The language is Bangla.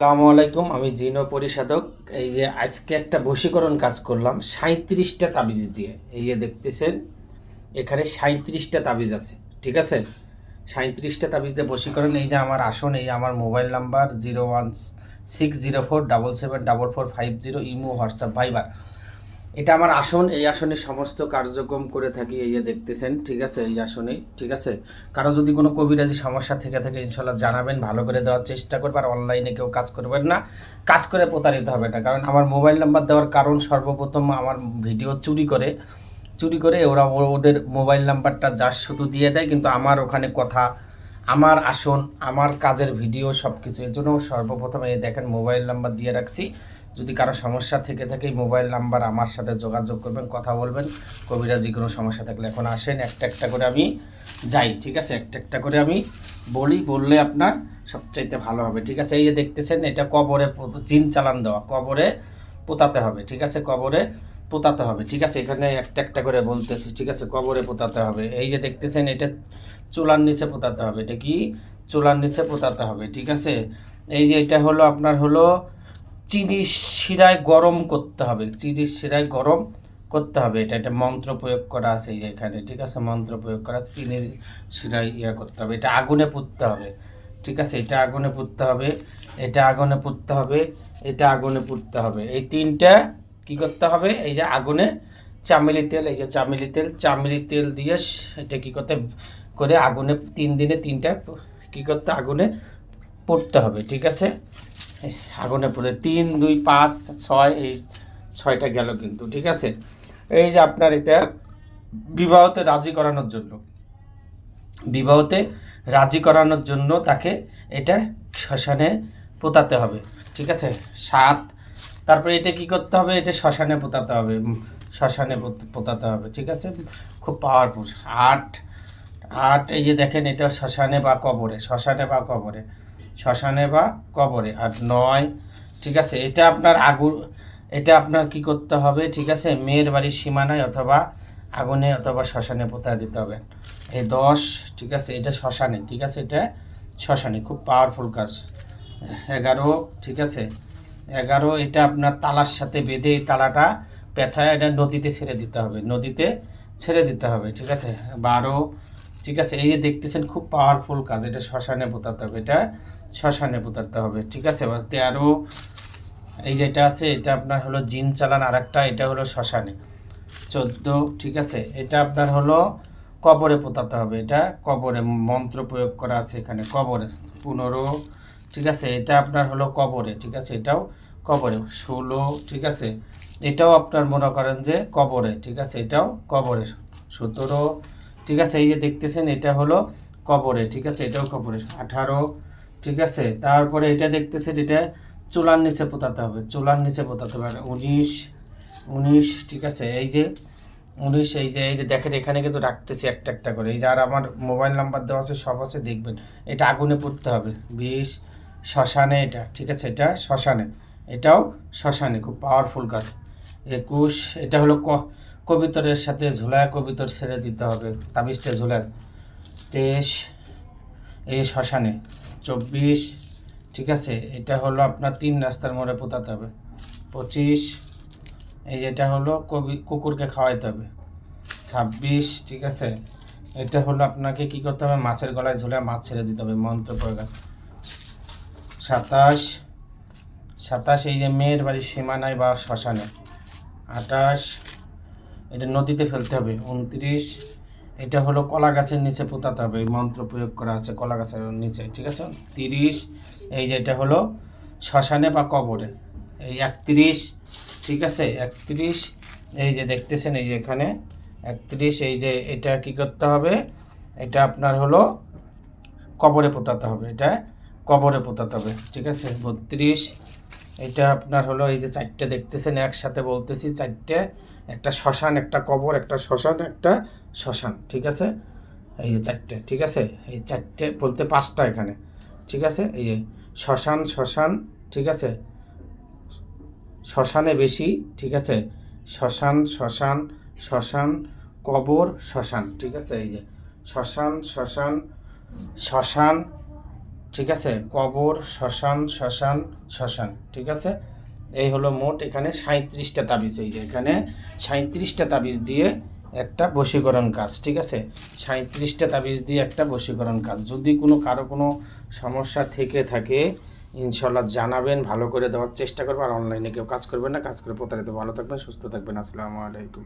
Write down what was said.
আসসালামু আলাইকুম, আমি জিনো পরিষাদক। এই যে আজকে একটা বশীকরণ কাজ করলাম সাঁত্রিশটা তাবিজ দিয়ে। এই যে দেখতেছেন, এখানে সাঁত্রিশটা তাবিজ আছে, ঠিক আছে? সাঁত্রিশটা তাবিজ দিয়ে বশীকরণ, এই যে আমার আসন, এই আমার mobile number, zero one six zero four double seven double four five zero, imo, WhatsApp, Viber. এটা আমার আসন, এই আসনে সমস্ত কার্যক্রম করে থাকি, এই যে দেখতেছেন, ঠিক আছে, এই আসনে, ঠিক আছে? কারও যদি কোনো কবিরাজি সমস্যা থেকে থাকে, ইনশাল্লাহ জানাবেন, ভালো করে দেওয়ার চেষ্টা করবেন আর অনলাইনে কেউ কাজ করবেন না। কাজ করে প্রতারিত হবে না, কারণ আমার মোবাইল নাম্বার দেওয়ার কারণ সর্বপ্রথম আমার ভিডিও চুরি করে চুরি করে ওরা ওদের মোবাইল নাম্বারটা যার শুধু দিয়ে দেয়, কিন্তু আমার ওখানে কথা, আমার আসন, আমার কাজের ভিডিও সব কিছু এর জন্য সর্বপ্রথম দেখেন মোবাইল নাম্বার দিয়ে রাখছি। যদি কারও সমস্যা থেকে থাকে মোবাইল নাম্বার আমার সাথে যোগাযোগ করবেন, কথা বলবেন। কবিরা যে কোনো সমস্যা থাকলে এখন আসেন, একটা একটা করে আমি যাই, ঠিক আছে? একটা একটা করে আমি বলি, বললে আপনার সবচাইতে ভালো হবে, ঠিক আছে? এই যে দেখতেছেন, এটা কবরে জিন চালান দেওয়া, কবরে পোতাতে হবে, ঠিক আছে? কবরে পোতাতে হবে, ঠিক আছে? এখানে একটা একটা করে বলতেছি, ঠিক আছে? কবরে পোতাতে হবে। এই যে দেখতেছেন, এটা চুলার নিচে পোতাতে হবে, এটা কি? চুলার নিচে পোতাতে হবে, ঠিক আছে? এই যে এটা হলো, আপনার হলো চিনি শিরায় গরম করতে হবে। চিনি শিরায় গরম করতে হবে। এটা একটা মন্ত্র প্রয়োগ করা আছে এখানে, ঠিক আছে? মন্ত্র প্রয়োগ করা, চিনির শিরায় ইয়ে করতে হবে। এটা আগুনে পুড়তে হবে, ঠিক আছে? এটা আগুনে পুড়তে হবে, এটা আগুনে পুড়তে হবে, এটা আগুনে পুড়তে হবে। এই তিনটা কি করতে হবে? এই যে আগুনে চামেলি তেল, এই যে চামেলি তেল চামেলি তেল দিয়ে এটা কি করতে, করে আগুনে তিন দিনে তিনটা কি করতে, আগুনে পড়তে হবে, ঠিক আছে? আগুনে পড়ে। তিন, দুই, পাঁচ, ছয়, এই ছয়টা গেল কিন্তু, ঠিক আছে? এই যে আপনার এটা বিবাহতে রাজি করানোর জন্য। বিবাহতে রাজি করানোর জন্য তাকে এটা শ্মশানে পোতাতে হবে, ঠিক আছে? সাত, তারপরে এটা কি করতে হবে? এটা শ্মশানে পোতাতে হবে শ্মশানে পোত- পোতাতে হবে, ঠিক আছে? খুব পাওয়ারফুল আট আট, এই যে দেখেন এটা শ্মশানে বা কবরে, শ্মশানে বা কবরে। শ্মশানে বা কবরে। আর নয়, ঠিক আছে, এটা আপনার আগুন, এটা আপনার কি করতে হবে, ঠিক আছে, মেয়ের বাড়ির সীমানায় অথবা আগুনে অথবা শ্মশানে পোতায় দিতে হবে। এই দশ, ঠিক আছে, এটা শ্মশানে, ঠিক আছে, এটা শ্মশানে, খুব পাওয়ারফুল কাজ। এগারো, ঠিক আছে, এগারো, এটা আপনার তালার সাথে বেঁধে এই তালাটা পেঁচায় এটা নদীতে ছেড়ে দিতে হবে, নদীতে ছেড়ে দিতে হবে, ঠিক আছে। বারো ঠিক আছে, এই দেখতেছেন খুব পাওয়ারফুল কাজ, এটা শ্মশানে পোতাতে হবে, এটা শ্মশানে পোতাতে হবে, ঠিক আছে? তেরো এই যেটা আছে, এটা আপনার হলো জিন চালান আর একটা এটা হলো শ্মশানে। চোদ্দ, ঠিক আছে? এটা আপনার হলো কবরে পোতাতে হবে, এটা কবরে মন্ত্র প্রয়োগ করা আছে এখানে, কবরে, পনেরো, ঠিক আছে? এটা আপনার হলো কবরে, ঠিক আছে? এটাও কবরে, ষোলো, ঠিক আছে? এটাও আপনার মনে করেন যে কবরে, ঠিক আছে? এটাও কবরে, সতেরো ঠিক আছে, এই যে দেখতেছেন, এটা হলো কবরে, ঠিক আছে, এটাও কবরে, আঠারো, ঠিক আছে, তারপরে এটা দেখতেছেন, এটা চুলার নিচে পোতাতে হবে, চুলার নিচে পোতাতে হবে উনিশ উনিশ, ঠিক আছে, এই যে উনিশ, এই যে এই যে দেখেন, এখানে কিন্তু রাখতেছি একটা একটা করে, এই যে আর আমার মোবাইল নাম্বার দেওয়া আছে, সব আছে, দেখবেন, এটা আগুনে পুড়তে হবে বিশ শ্মশানে এটা, ঠিক আছে, এটা শ্মশানে, এটাও শ্মশানে, খুব পাওয়ারফুল কাজ একুশ, এটা হলো ক- কবিতরের সাথে ঝোলায় কবিতর ছেড়ে দিতে হবে। তাবিজটা ঝোলায়। তেইশ, এই শ্মশানে। চব্বিশ, ঠিক আছে? এটা হলো আপনার তিন রাস্তার মোড়ে পোতাতে হবে। পঁচিশ, এই যেটা হলো কবি, কুকুরকে খাওয়াইতে হবে। ছাব্বিশ, ঠিক আছে? এটা হলো আপনাকে কি করতে হবে? মাছের গলায় ঝুলে মাছ ছেড়ে দিতে হবে, মন্ত্র প্রয়োগ। সাতাশ সাতাশ, এই যে মেয়ের বাড়ির সীমানায় বা শ্মশানে। আটাশ এটা নদীতে ফেলতে হবে। উনত্রিশ, এটা হলো কলা গাছের নিচে পোতাতে হবে। এই মন্ত্র প্রয়োগ করা আছে কলা গাছের নিচে, ঠিক আছে? তিরিশ, এই যে এটা হলো শ্মশানে বা কবরে। এই একত্রিশ, ঠিক আছে? একত্রিশ, এই যে দেখতেছেন এই যে এখানে। একত্রিশ, এই যে এটা কি করতে হবে? এটা আপনার হলো কবরে পোতাতে হবে। এটা কবরে পোতাতে হবে, ঠিক আছে? বত্রিশ এটা আপনার হলো এই যে চারটে দেখতেছেন, একসাথে বলতেছি চারটে, একটা শ্মশান, একটা কবর, একটা শ্মশান একটা শ্মশান, ঠিক আছে? এই যে চারটে, ঠিক আছে? এই চারটে বলতে পাঁচটা এখানে, ঠিক আছে? এই যে শ্মশান শ্মশান, ঠিক আছে? শ্মশানে বেশি, ঠিক আছে? শ্মশান শ্মশান শ্মশান, কবর, শ্মশান, ঠিক আছে? এই যে শ্মশান শ্মশান শ্মশান ঠিক আছে? কবর, শ্মশান শ্মশান শ্মশান, ঠিক আছে? এই হলো মোট এখানে সাঁত্রিশটা তাবিজ। এই যে এখানে সাঁত্রিশটা তাবিজ দিয়ে একটা বশীকরণ কাজ, ঠিক আছে? সাঁত্রিশটা তাবিজ দিয়ে একটা বশীকরণ কাজ। যদি কোনো কারও কোনো সমস্যা থেকে থাকে ইনশাল্লাহ জানাবেন, ভালো করে দেওয়ার চেষ্টা করব, আর অনলাইনে কেউ কাজ করবেন না। কাজ করে প্রতারিত ভালো থাকবেন, সুস্থ থাকবেন। আসসালামু আলাইকুম।